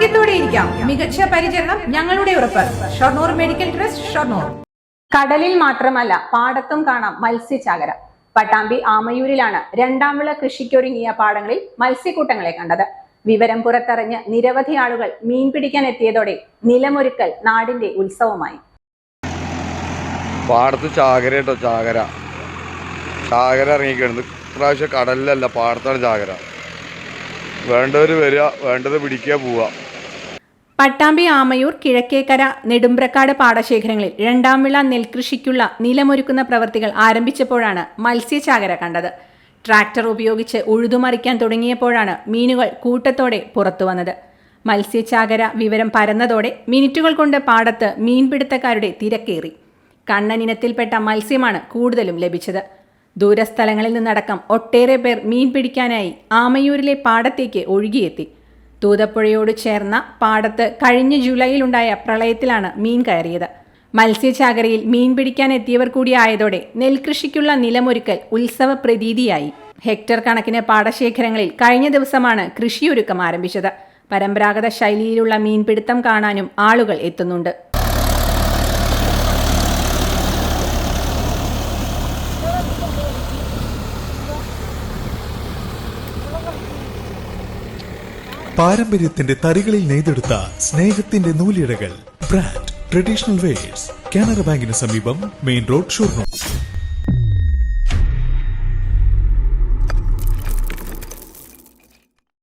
ആരോഗ്യത്തോടെ ഇരിക്കാം. മികച്ച പരിചരണം ഞങ്ങളുടെ ഉറപ്പ്. Shoranur medical trust Shoranur. കടലിൽ മാത്രമല്ല പാടത്തും കാണാം മത്സ്യചാകര. പട്ടാമ്പി ആമയൂരിലാണ് രണ്ടാം വിള കൃഷിക്കൊരുങ്ങിയ പാടങ്ങളിൽ മത്സ്യക്കൂട്ടങ്ങളെ കണ്ടത്. വിവരം പുറത്തറിഞ്ഞ് നിരവധി ആളുകൾ മീൻ പിടിക്കാൻ എത്തിയതോടെ നിലമൊരുക്കൽ നാടിന്റെ ഉത്സവമായി. പാടത്ത് ചാകര കേട്ടോ ചാകര. ചാകര ഇറങ്ങിക്കഴിഞ്ഞു ഇപ്രാവശ്യം കടലിലല്ല പാടത്താണ് ചാകര. വേണ്ടവർ വരിക വേണ്ടത് പിടിക്കുക പോവുക. പട്ടാമ്പി ആമയൂർ കിഴക്കേക്കര നെടുമ്പ്രക്കാട് പാടശേഖരങ്ങളിൽ രണ്ടാം വിള നെൽകൃഷിക്കുള്ള നിലമൊരുക്കുന്ന പ്രവൃത്തികൾ ആരംഭിച്ചപ്പോഴാണ് മത്സ്യചാകര കണ്ടത്. ട്രാക്ടർ ഉപയോഗിച്ച് ഉഴുതുമറിക്കാൻ തുടങ്ങിയപ്പോഴാണ് മീനുകൾ കൂട്ടത്തോടെ പുറത്തു വന്നത്. മത്സ്യചാകര വിവരം പരന്നതോടെ മിനിറ്റുകൾ കൊണ്ട് പാടത്ത് മീൻപിടുത്തക്കാരുടെ തിരക്കേറി. കണ്ണനിനത്തിൽപ്പെട്ട മത്സ്യമാണ് കൂടുതലും ലഭിച്ചത്. ദൂരസ്ഥലങ്ങളിൽ നിന്നടക്കം ഒട്ടേറെ പേർ മീൻ പിടിക്കാനായി ആമയൂരിലെ പാടത്തേക്ക് ഒഴുകിയെത്തി. തൂതപ്പുഴയോട് ചേർന്ന പാടത്ത് കഴിഞ്ഞ ജൂലൈയിലുണ്ടായ പ്രളയത്തിലാണ് മീൻ കയറിയത്. മത്സ്യചാകരയിൽ മീൻ പിടിക്കാൻ എത്തിയവർ കൂടിയായതോടെ നെൽകൃഷിക്കുള്ള നിലമൊരുക്കൽ ഉത്സവ പ്രതീതിയായി. ഹെക്ടർ കണക്കിന് പാടശേഖരങ്ങളിൽ കഴിഞ്ഞ ദിവസമാണ് കൃഷിയൊരുക്കം ആരംഭിച്ചത്. പരമ്പരാഗത ശൈലിയിലുള്ള മീൻപിടുത്തം കാണാനും ആളുകൾ എത്തുന്നുണ്ട്. പാരമ്പര്യത്തിന്റെ തറികളിൽ നെയ്തെടുത്ത സ്നേഹത്തിന്റെ നൂലിഴകൾ. ബ്രാൻഡ് ട്രഡീഷണൽ വെയേഴ്സ് കാനറ ബാങ്കിന് സമീപം മെയിൻ റോഡ് ഷൊർണൂർ.